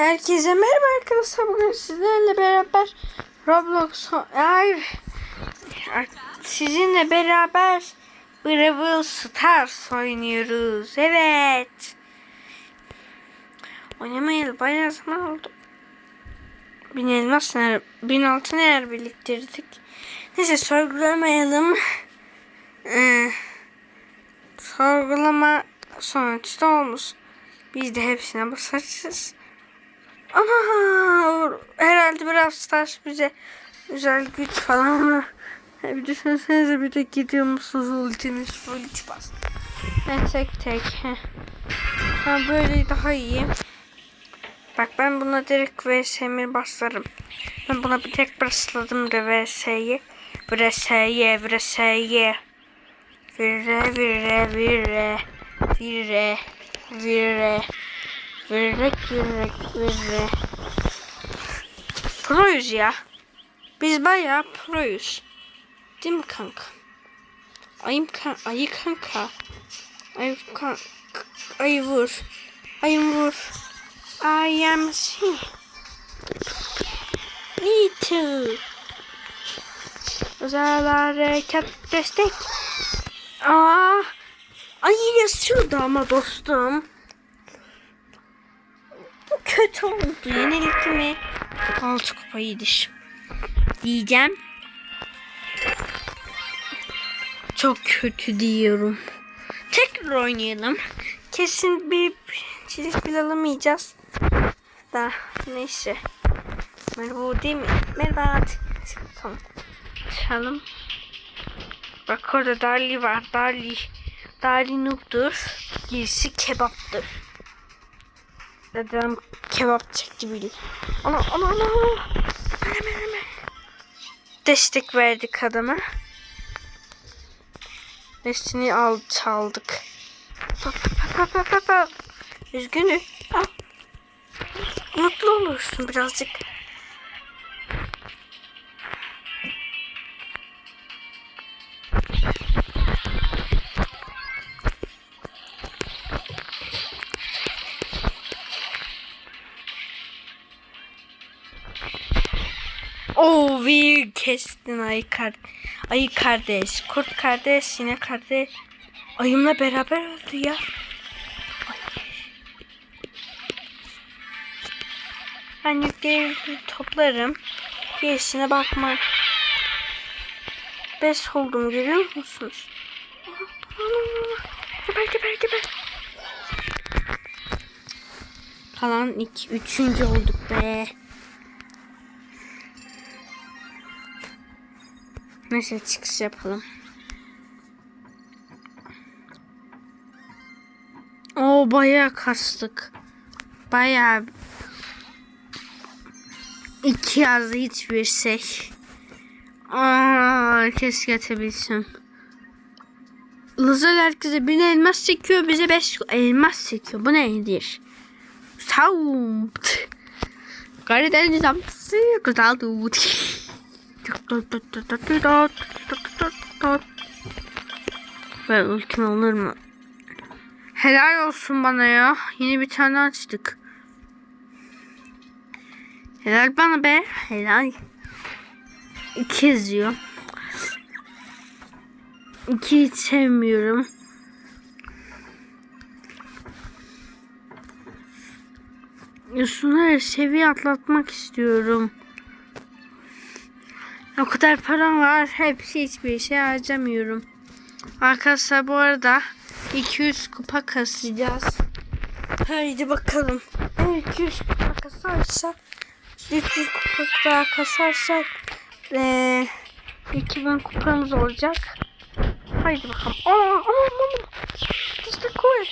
Herkese merhaba arkadaşlar. Bugün sizlerle beraber Roblox hayır sizinle beraber Brawl Stars oynuyoruz. Evet. Oynamayalı bayağı zaman oldu. Bin elmas neler, bin altın neler biriktirdik. Neyse sorgulamayalım. Ee, sorgulama sonuçta olmuş. Biz de hepsine basacağız. Ama herhalde biraz Stars bize özel güç falan ama bir düşünsenize bir de gidiyor musunuz ultimiz full güç bas. Tek tek. Ha böyle daha iyi. Bak ben buna direkt VS'mi basarım. Ben buna bir tek basladım da VS'yi. VS'ye, VS'ye. Vire, vire, vire. Vire, vire. Virek virek virre. Proyuz ya. Biz bayağı proyuz. Değil mi kanka? Ayım kan ayı kanka. Ayı kan ayı vur. Ayım vur. I am she. Me too. Özel harekat destek. Aa, ayı yazıyordu ama dostum. Kötü oldu. Yenilik mi? Altı kupa yedir. Diyeceğim. Çok kötü diyorum. Tekrar oynayalım. Kesin bir çizik bile alamayacağız. Da neyse. Merhaba değil mi? Merhaba. Tamam. Çalalım. Bak orada Dali var. Dali. Dali noob'dur. Gerisi kebaptır. Dedem kebap çekti bile. Ana ana ana. Destek verdik adama. Destini al çaldık. Pa. Üzgünüm. Mutlu olursun birazcık. Oo bir kestin ayı kar ayı kardeş, kurt kardeş, sinek kardeş. Ayımla beraber öldü ya. Ben yükleri toplarım. Gerisine bakma. Beş oldum görüyor musunuz? Geber geber geber. Kalan iki, üçüncü olduk be. Neyse çıkış yapalım. O bayağı kastık. Bayağı iki yazdı hiçbir şey. Aa, keşke atabilsem. Lazer herkese bir elmas çekiyor bize beş elmas çekiyor. Bu nedir? Sound. Karadeniz amcası güzel ben ultim olur mu? Helal olsun bana ya. Yeni bir tane açtık. Helal bana be. Helal. İki yazıyor. İki hiç sevmiyorum. Şunları seviye atlatmak istiyorum. O kadar param var. Hepsi hiçbir şey harcamıyorum. Arkadaşlar bu arada 200 kupa kasacağız. Haydi bakalım. 200 kupa kasarsak 300 kupa daha kasarsak ee, 2000 kupamız olacak. Haydi bakalım. Aa, aa, aa. İşte koy.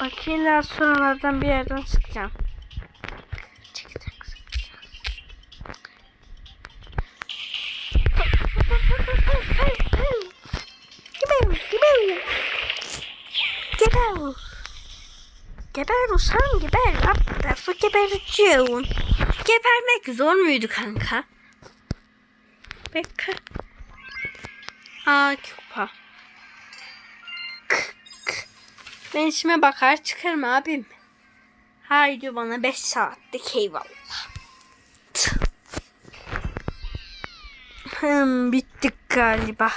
Bak illa sonralardan bir yerden çıkacağım. Geber Usam geber. Alt tarafı gebericiyorsun. Gebermek zor muydu kanka? Bekle. Aa kupa. Ben işime bakar çıkarım abim. Haydi bana 5 saatlik eyvallah. Hmm, bittik galiba.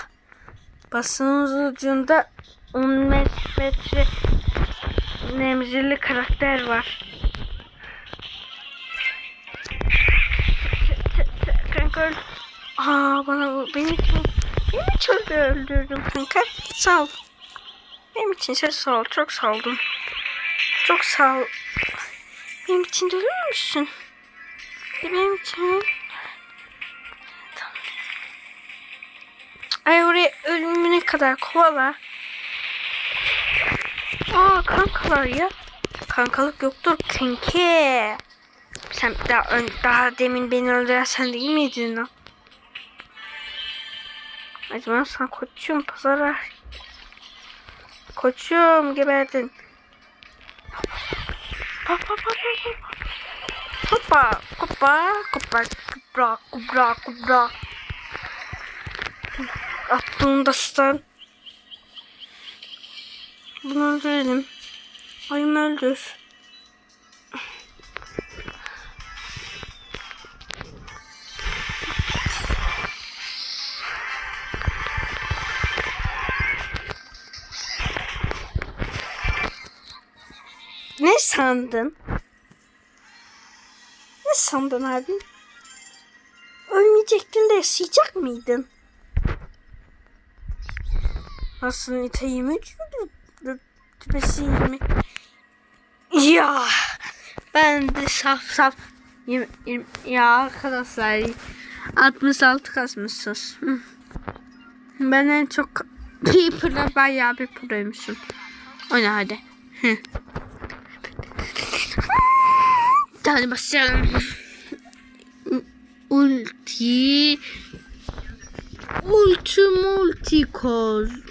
Basınız ucunda 10 metre nemzirli karakter var. Kanka öl. Aa bana beni için beni için öldürdün kanka. Sağ ol. Benim için sen sağ ol. Çok sağ oldun. Çok sağ ol. Benim için de ölür müsün? De benim için. Ay oraya ölümüne kadar kovala. Aa kankalar ya. Kankalık yoktur kanki. Sen daha, ön, daha demin beni öldüren sen değil miydin lan? Acaba sen koçum pazara. Koçum geberdin. Hoppa hoppa hoppa hoppa hoppa kubra kubra kubra attığında stun bunu öldürelim ayım öldür ne sandın? Ne sandın abi? Ölmeyecektin de yaşayacak mıydın? Nasıl nite 23 Tüpesi 20 Ya ben de saf saf yirmi- yirmi- ya arkadaşlar 66 kasmışsınız. Ben en çok Keeper'da bayağı bir proymuşum. Oyna hadi. Hadi başlayalım. Ulti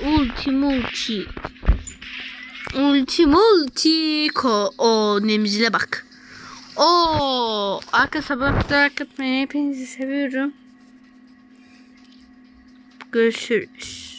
Ulti multi koz Ulti multi Ulti multi. Ko O nemzile bak. O Arka sabah merak etmeyin Hepinizi seviyorum. Görüşürüz